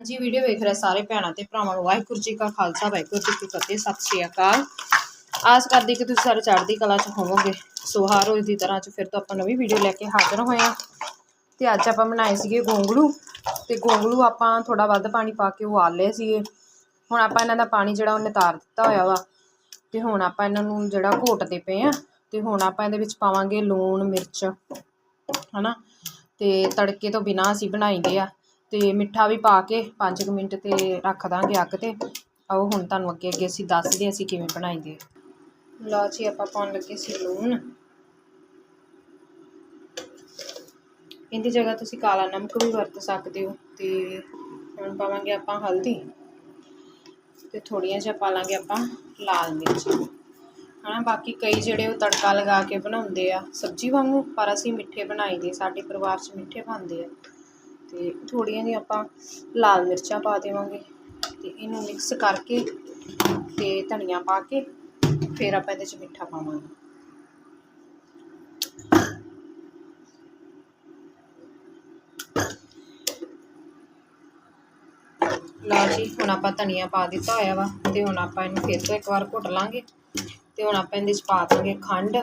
ਜੀ, ਵੀਡੀਓ ਵੇਖ ਰਹੇ ਸਾਰੇ ਭੈਣਾਂ ਤੇ ਭਰਾਵਾਂ ਨੂੰ। ਵਾਹਿਗੁਰੂ ਜੀ ਕਾ ਖਾਲਸਾ, ਵਾਹਿਗੁਰੂ ਜੀ ਕੀ ਫਤਿਹ, ਸਤਿ ਸ਼੍ਰੀ ਅਕਾਲ। ਆਸ ਕਰਦੀ ਕਿ ਤੁਸੀਂ ਸਾਰੇ ਚੜ੍ਹਦੀ ਕਲਾ 'ਚ ਹੋਵੋਗੇ। ਸੋ ਹਰ ਰੋਜ਼ ਦੀ ਤਰ੍ਹਾਂ 'ਚ ਫਿਰ ਤੋਂ ਆਪਾਂ ਨਵੀਂ ਵੀਡੀਓ ਲੈ ਕੇ ਹਾਜ਼ਰ ਹੋਏ ਹਾਂ। ਤੇ ਅੱਜ ਆਪਾਂ ਬਣਾਏ ਸੀਗੇ ਗੋਂਗਲੂ। ਤੇ ਗੋਂਗਲੂ ਆਪਾਂ ਥੋੜਾ ਵੱਧ ਪਾਣੀ ਪਾ ਕੇ ਉਬਾਲ ਲਏ ਸੀਗੇ। ਹੁਣ ਆਪਾਂ ਇਹਨਾਂ ਦਾ ਪਾਣੀ ਜਿਹੜਾ ਉਹਨੇ ਤਾਰ ਦਿੱਤਾ ਹੋਇਆ ਵਾ। ਤੇ ਹੁਣ ਆਪਾਂ ਇਹਨਾਂ ਨੂੰ ਜਿਹੜਾ ਘੋਟਦੇ ਪਏ ਆ ਤੇ ਹੁਣ ਆਪਾਂ ਇਹਦੇ ਵਿੱਚ ਪਾਵਾਂਗੇ ਲੂਣ, ਮਿਰਚ, ਹਨਾ। ਤੇ ਤੜਕੇ ਤੋਂ ਬਿਨਾਂ ਅਸੀਂ ਬਣਾਈਦੇ ਆ। ਤੇ ਮਿੱਠਾ ਵੀ ਪਾ ਕੇ 5 ਮਿੰਟ ਤੇ ਰੱਖ ਦਾਂਗੇ ਅੱਗ ਤੇ। ਆਓ ਹੁਣ ਤੁਹਾਨੂੰ ਅੱਗੇ ਅੱਗੇ ਅਸੀਂ ਦੱਸਦੇ ਹਾਂ ਅਸੀਂ ਕਿਵੇਂ ਬਣਾਈਦੇ ਆ। ਲਓ ਜੀ, ਆਪਾਂ ਪਾਉਣ ਲੱਗੇ ਸੀ ਲੂਣ। ਇਹਦੀ ਜਗ੍ਹਾ ਤੁਸੀਂ ਕਾਲਾ ਨਮਕ ਵੀ ਵਰਤ ਸਕਦੇ ਹੋ ਤੇ ਹੁਣ ਪਾਵਾਂਗੇ ਆਪਾਂ ਹਲਦੀ ਤੇ ਥੋੜੀਆਂ ਜਿਹਾ ਪਾ ਲਾਂਗੇ ਆਪਾਂ ਲਾਲ ਮਿਰਚ। ਹਨਾ, ਬਾਕੀ ਕਈ ਜਿਹੜੇ ਉਹ ਤੜਕਾ ਲਗਾ ਕੇ ਬਣਾਉਂਦੇ ਆ ਸਬਜ਼ੀ ਵਾਂਗੂ, ਪਰ ਅਸੀਂ ਮਿੱਠੇ ਬਣਾਈਦੇ ਸਾਡੇ ਪਰਿਵਾਰ 'ਚ ਮਿੱਠੇ ਬਣਦੇ ਆ। ਤੇ ਥੋੜੀਆਂ ਜਿਹੀਆਂ ਆਪਾਂ ਲਾਲ ਮਿਰਚਾਂ ਪਾ ਦੇਵਾਂਗੇ ਤੇ ਇਹਨੂੰ ਮਿਕਸ ਕਰਕੇ ਤੇ ਧਨੀਆ ਪਾ ਕੇ ਫਿਰ ਆਪਾਂ ਇਹਦੇ 'ਚ ਮਿੱਠਾ ਪਾਵਾਂਗੇ। ਲਓ ਜੀ, ਹੁਣ ਆਪਾਂ ਧਨੀਆ ਪਾ ਦਿੱਤਾ ਹੋਇਆ ਵਾ ਤੇ ਹੁਣ ਆਪਾਂ ਇਹਨੂੰ ਫਿਰ ਤੋਂ ਇੱਕ ਵਾਰ ਘੁੱਟ ਲਾਂਗੇ ਤੇ ਹੁਣ ਆਪਾਂ ਇਹਦੇ 'ਚ ਪਾ ਦਾਂਗੇ ਖੰਡ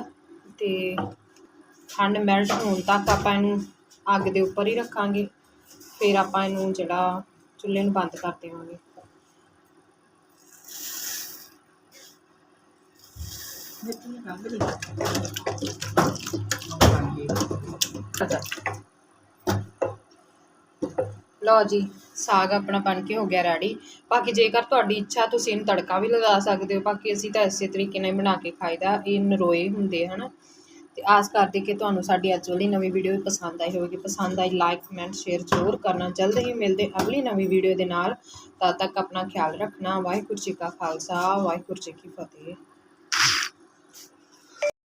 ਤੇ ਖੰਡ ਮੈਲਟ ਹੋਣ ਤੱਕ ਆਪਾਂ ਇਹਨੂੰ ਅੱਗ ਦੇ ਉੱਪਰ ਹੀ ਰੱਖਾਂਗੇ। ਫਿਰ ਆਪਾਂ ਇਹਨੂੰ ਜਿਹੜਾ ਚੁੱਲ੍ਹੇ ਨੂੰ ਬੰਦ ਕਰ ਦੇਵਾਂਗੇ। ਲਓ ਜੀ, ਸਾਗ ਆਪਣਾ ਬਣ ਕੇ ਹੋ ਗਿਆ ਰੈਡੀ ਬਾਕੀ ਜੇਕਰ ਤੁਹਾਡੀ ਇੱਛਾ, ਤੁਸੀਂ ਇਹਨੂੰ ਤੜਕਾ ਵੀ ਲਗਾ ਸਕਦੇ ਹੋ। ਬਾਕੀ ਅਸੀਂ ਤਾਂ ਇਸੇ ਤਰੀਕੇ ਨਾਲ ਬਣਾ ਕੇ ਖਾਈਦਾ। ਇਹ ਨਰੋਏ ਹੁੰਦੇ ਹਨਾ? ਤੇ ਆਸ ਕਰਦੇ ਕਿ ਤੁਹਾਨੂੰ ਸਾਡੀ ਅੱਜ ਵਾਲੀ ਨਵੀਂ ਵੀਡੀਓ ਪਸੰਦ ਆਈ ਹੋਵੇਗੀ। ਪਸੰਦ ਆਈ ਲਾਈਕ ਕਮੈਂਟ ਸ਼ੇਅਰ ਜ਼ਰੂਰ ਕਰਨਾ। ਜਲਦ ਹੀ ਮਿਲਦੇ ਅਗਲੀ ਨਵੀਂ ਵੀਡੀਓ ਦੇ ਨਾਲ। ਤਦ ਤੱਕ ਆਪਣਾ ਖਿਆਲ ਰੱਖਣਾ। ਵਾਹਿਗੁਰੂ ਜੀ ਕਾ ਖਾਲਸਾ, ਵਾਹਿਗੁਰੂ ਜੀ ਕੀ ਫਤਿਹ।